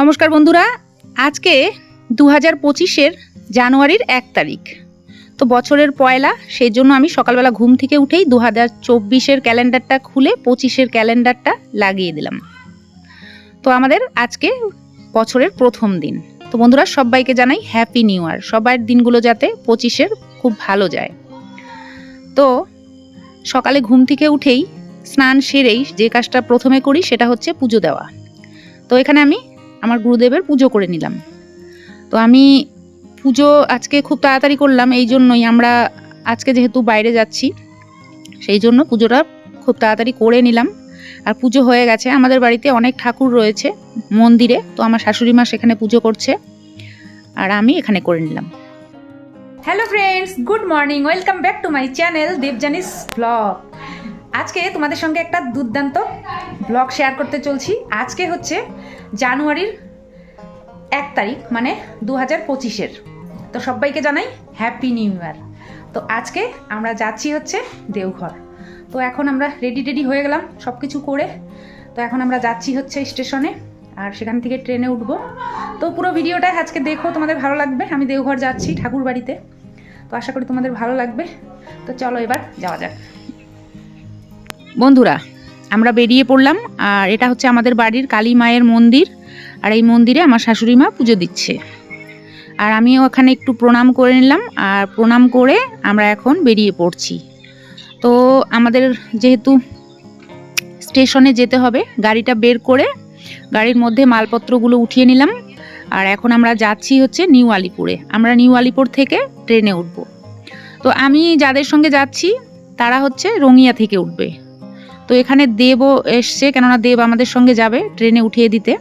নমস্কার বন্ধুরা, আজকে দু হাজার পঁচিশের জানুয়ারির এক তারিখ। তো বছরের পয়লা, সেই জন্য আমি সকালবেলা ঘুম থেকে উঠেই দু হাজার চব্বিশের ক্যালেন্ডারটা খুলে পঁচিশের ক্যালেন্ডারটা লাগিয়ে দিলাম। তো আমাদের আজকে বছরের প্রথম দিন। তো বন্ধুরা, সবাইকে জানাই হ্যাপি নিউ ইয়ার সবার দিনগুলো যাতে পঁচিশের খুব ভালো যায়। তো সকালে ঘুম থেকে উঠেই স্নান সেরেই যে কাজটা প্রথমে করি সেটা হচ্ছে পুজো দেওয়া। তো এখানে আমি আমার গুরুদেবের পুজো করে নিলাম। তো আমি পুজো আজকে খুব তাড়াতাড়ি করলাম, এই জন্যই আমরা আজকে যেহেতু বাইরে যাচ্ছি, সেই জন্য পুজোটা খুব তাড়াতাড়ি করে নিলাম। আর পুজো হয়ে গেছে, আমাদের বাড়িতে অনেক ঠাকুর রয়েছে মন্দিরে, তো আমার শাশুড়ি মা সেখানে পুজো করছে, আর আমি এখানে করে নিলাম। Hello friends good morning welcome back to my channel Debjani's blog আজকে তোমাদের সঙ্গে একটা দুর্দান্ত ব্লগ শেয়ার করতে চলছি। আজকে হচ্ছে জানুয়ারির এক তারিখ মানে দু হাজার পঁচিশের। তো সবাইকে জানাই হ্যাপি নিউ ইয়ার তো আজকে আমরা যাচ্ছি হচ্ছে দেওঘর। তো এখন আমরা রেডি টেডি হয়ে গেলাম সব কিছু করে। তো এখন আমরা যাচ্ছি হচ্ছে স্টেশনে, আর সেখান থেকে ট্রেনে উঠবো। তো পুরো ভিডিওটা আজকে দেখো, তোমাদের ভালো লাগবে? আমি দেওঘর যাচ্ছি ঠাকুর বাড়িতে তো আশা করি তোমাদের ভালো লাগবে। তো চলো এবার যাওয়া যাক। বন্ধুরা, আমরা বেরিয়ে পড়লাম আর এটা হচ্ছে আমাদের বাড়ির কালী মায়ের মন্দির আর এই মন্দিরে আমার শাশুড়ি মা পুজো দিচ্ছে। আর আমিও ওখানে একটু প্রণাম করে নিলাম আর প্রণাম করে আমরা এখন বেরিয়ে পড়ছি। তো আমাদের যেহেতু স্টেশনে যেতে হবে, গাড়িটা বের করে গাড়ির মধ্যে মালপত্রগুলো উঠিয়ে নিলাম। আর এখন আমরা যাচ্ছি হচ্ছে নিউ আলিপুরে। আমরা নিউ আলিপুর থেকে ট্রেনে উঠব। তো আমি যাদের সঙ্গে যাচ্ছি, তারা হচ্ছে রঙিয়া থেকে উঠবে। তো এখানে দেবও এসছে, কেননা দেব আমাদের সঙ্গে যাবে ট্রেনে উঠিয়ে দিতে।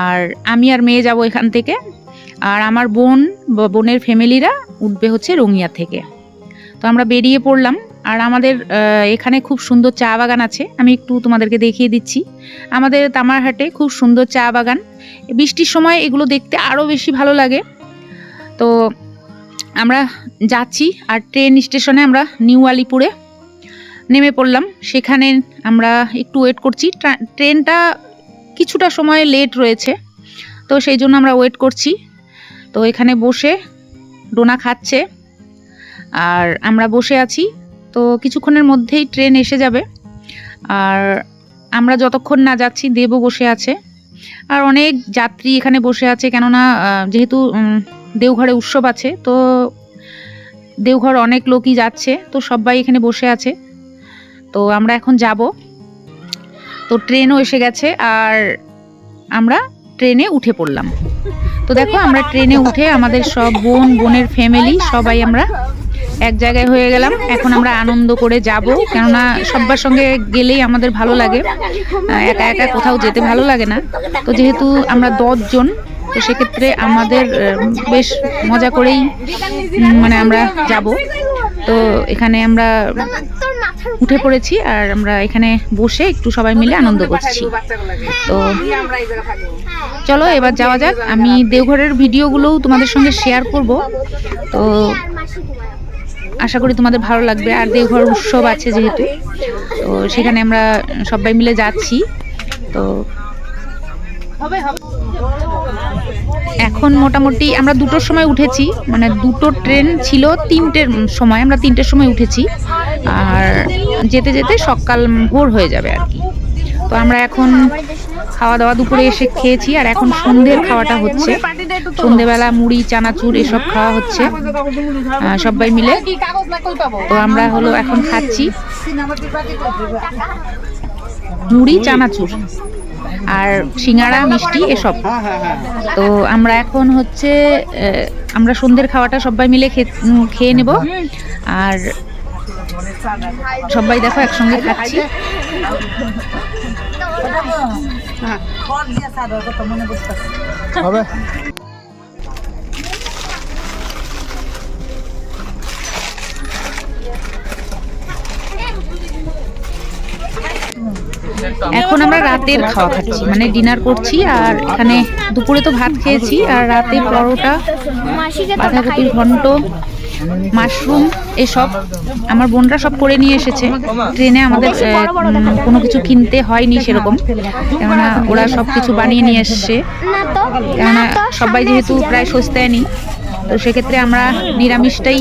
আর আমি আর মেয়ে যাব এখান থেকে। আর আমার বোন বোনের ফ্যামিলিরা উঠবে হচ্ছে রঙিয়া থেকে। তো আমরা বেরিয়ে পড়লাম। আর আমাদের এখানে খুব সুন্দর চা বাগান আছে। আমি একটু তোমাদেরকে দেখিয়ে দিচ্ছি। আমাদের তামারহাটে খুব সুন্দর চা বাগান। বৃষ্টির সময় এগুলো দেখতে আরও বেশি ভালো লাগে। তো আমরা যাচ্ছি। আর ট্রেন স্টেশনে আমরা নিউ আলিপুরে নেমে পড়লাম। সেখানে আমরা একটু ওয়েট করছি। ট্রেনটা কিছুটা সময় লেট রয়েছে। তো সেই জন্য আমরা ওয়েট করছি। তো এখানে বসে ডোনা খাচ্ছে। আর আমরা বসে আছি। তো কিছুক্ষণের মধ্যেই ট্রেন এসে যাবে। আর আমরা যতক্ষণ না যাচ্ছি, দেবও বসে আছে। আর অনেক যাত্রী এখানে বসে আছে। কেননা যেহেতু দেওঘরে উৎসব আছে, তো দেওঘর অনেক লোকই যাচ্ছে। তো সবাই এখানে বসে আছে। তো আমরা এখন যাব। তো ট্রেনও এসে গেছে আর আমরা ট্রেনে উঠে পড়লাম। তো দেখো আমরা ট্রেনে উঠে আমাদের সব বোন বোনের ফ্যামিলি সবাই আমরা এক জায়গায় হয়ে গেলাম। এখন আমরা আনন্দ করে যাব কেননা সবার সঙ্গে গেলেই আমাদের ভালো লাগে। একা একা কোথাও যেতে ভালো লাগে না। তো যেহেতু আমরা দশজন তো সেক্ষেত্রে আমাদের বেশ মজা করেই মানে আমরা যাব। তো এখানে আমরা উঠে পড়েছি আর আমরা এখানে বসে একটু সবাই মিলে আনন্দ করছি। তো চলো এবার যাওয়া যাক। আমি দেওঘরের ভিডিওগুলোও তোমাদের সঙ্গে শেয়ার করব। তো আশা করি তোমাদের ভালো লাগবে। আর দেওঘর উৎসব আছে যেহেতু তো সেখানে আমরা সবাই মিলে যাচ্ছি। তো এখন মোটামুটি আমরা দুটোর সময় উঠেছি মানে দুটো ট্রেন ছিল তিনটের সময়, আমরা তিনটের সময় উঠেছি। আর যেতে যেতে সকাল ভোর হয়ে যাবে আর কি। তো আমরা এখন খাওয়া দাওয়া দুপুরে এসে খেয়েছি, আর এখন সন্ধ্যের খাওয়াটা হচ্ছে। সন্ধেবেলা মুড়ি, চানাচুর এসব খাওয়া হচ্ছে সবাই মিলে। তো আমরা হলো এখন খাচ্ছি। মুড়ি, চানাচুর। আর সিঙ্গাড়া মিষ্টি এসব। তো আমরা এখন হচ্ছে আমরা সন্ধ্যের খাওয়াটা সবাই মিলে খে- খেয়ে নেব। আর সবাই দেখো একসঙ্গে খাচ্ছি। হবে। এখন আমরা রাতের খাওয়া খাচ্ছি মানে ডিনার করছি আর এখানে দুপুরে তো ভাত খেয়েছি আর রাতে পরোটা বাঁধাকপির ঘন্ট মাশরুম এসব আমার বোনরা সব করে নিয়ে এসেছে। ট্রেনে আমাদের কোনো কিছু কিনতে হয়নি সেরকম কেননা ওরা সব কিছু বানিয়ে নিয়ে এসছে। কেননা সবাই যেহেতু প্রায় সস্তায় নি তো সেক্ষেত্রে আমরা নিরামিষটাই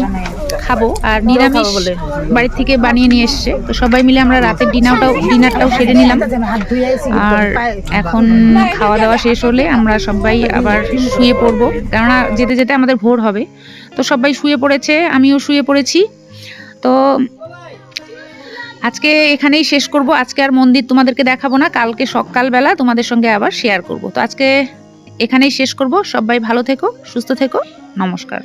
খাব আর নিরামিষ বাড়ির থেকে বানিয়ে নিয়ে এসছে। তো সবাই মিলে আমরা রাতের ডিনারটাও ডিনারটাও সেরে নিলাম। আর এখন খাওয়া দাওয়া শেষ হলে আমরা সবাই আবার শুয়ে পড়ব। কেননা যেতে যেতে আমাদের ভোর হবে। তো সবাই শুয়ে পড়েছে আমিও শুয়ে পড়েছি। তো আজকে এখানেই শেষ করব। আজকে আর মন্দির তোমাদেরকে দেখাবো না। কালকে সকালবেলা তোমাদের সঙ্গে আবার শেয়ার করব। তো আজকে এখানেই শেষ করব। সবাই ভালো থেকো সুস্থ থেকো। নমস্কার।